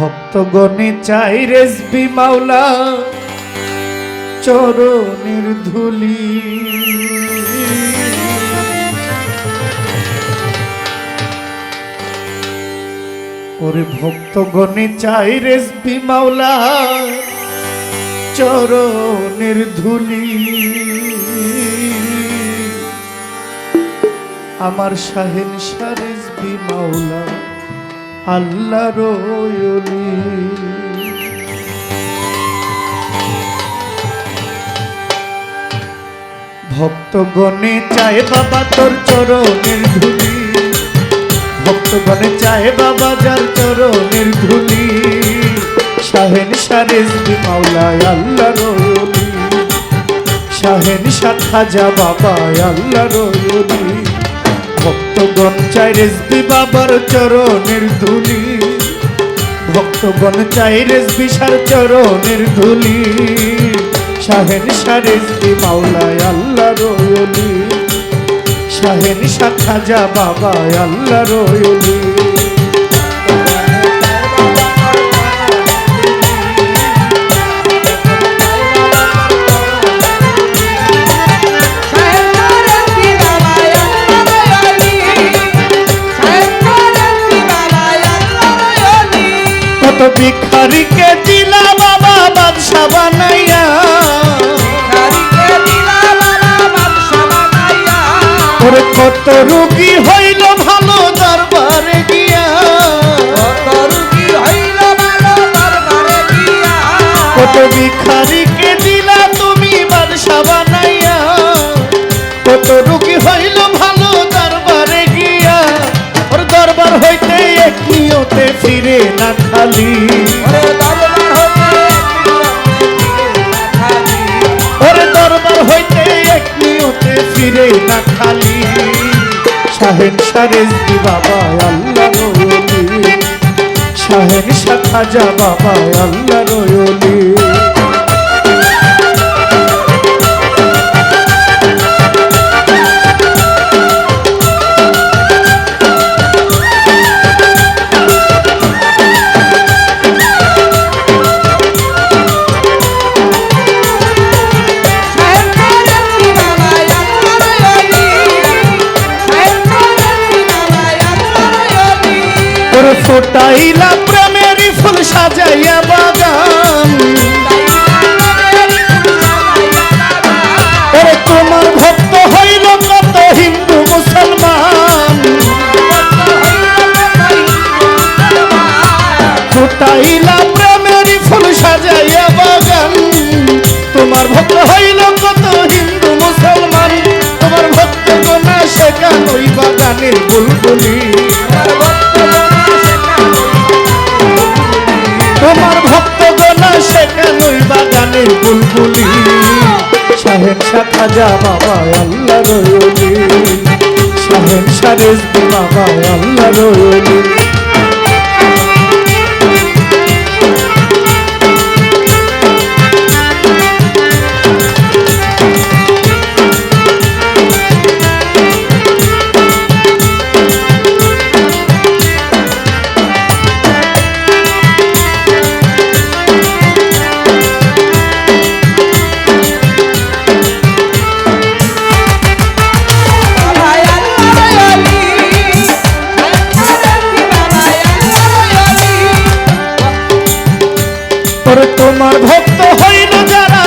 ভক্তগণে চাই রেসবি মাওলা, চরণের ধুলি। ওরে ভক্তগণে চাই রেসবি মাওলা, চরণের ধুলি। আমার শাহেন সারেসবি মাওলা। আল্লাহ রয়লি। ভক্তগণে চায় বাবা তোর চরণের ধুলি। ভক্তগণে চায় বাবা যার চরণের ধুলি। শাহেন সারেসবি মাওলায় আল্লাহ রয়লি। শাহেন শাহ খাজা বাবা আল্লাহ রয়লি। ভক্তগণ চাই রেসবি বাবার চরণের ধুলি। ভক্তগণ চাই রেসবি সার চরণের ধুলি। শাহেন সারেসবি মাওলায় আল্লাহ রয়লি। শাহেন শাহ খাজা বাবা আল্লাহ রয়লি। কত ভিক্ষারিকে দিলা বাবা বাদশা বানাইয়া। কত রুগী হইল ভালো খালি ওরে দরবার হইতে এক নিয়তে ফিরে না খালি। শাহেন সারেজ বাবা আল্লাহ রয়লি। শাহেন শাহ খাজা বাবা আল্লাহ রয়লি। ফোটাইলা প্রেমেরই ফুল সাজাইয়া বাগান তোমার ভক্ত গোলা সেখানুই বাগানের বুলবুলি। শাহের শাহ খাজা বাবা আল্লাহ রয়লি শাহের শাহ বাবা আল্লাহ রয়লি তোমার ভক্ত হইল যারা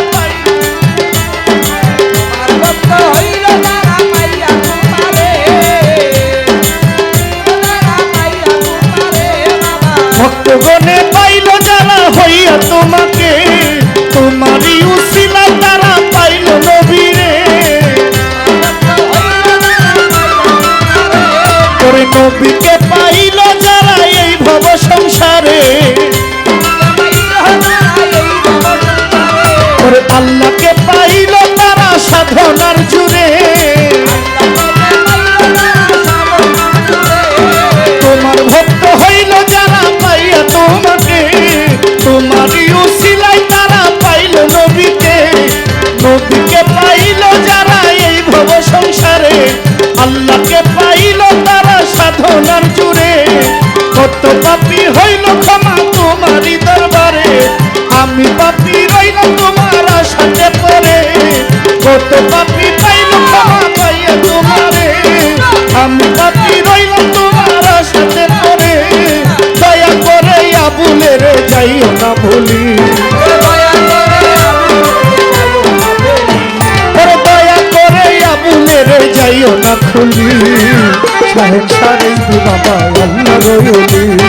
ভক্তগণে পাইল যারা হইয়া তোমাকে। তোমারই উসিলা তারা পাইল নবীরে। ওরে নবীকে পাপি হইল ক্ষমা তোমারই দরবারে। আমি পাপি রইল তোমার আশাতে পরে। কত পাপি পাইল ক্ষমা পাইয়া তোমারে। আমি পাপি রইল তোমার আশাতে পরে। দয়া করে আবুলের যাইও না ভুলি যাইও না খুলি। সাহেব সারে বাবা, আল্লাহ রইল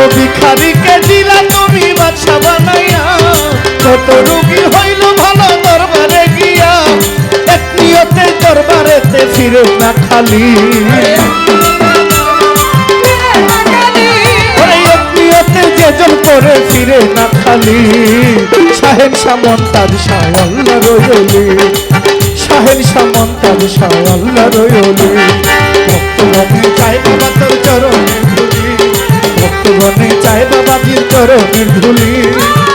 কত ভিখারিকে দিলা তুমি বাদশা বানাইয়া। কত রোগী হইল ভালো দরবারে গিয়া। এক নিয়তে দরবারেতে ফিরে না খালি। যেজন করে ফিরে সাহেব সামন্তার শাহ আল্লাহ রয়লি সাহেব সামন্তার শাহ আল্লাহ রয়লি ভক্তগণে চাই বাবা তোর ধুলি ভক্তগণে চাই বাবাজির চরণে ধুলি।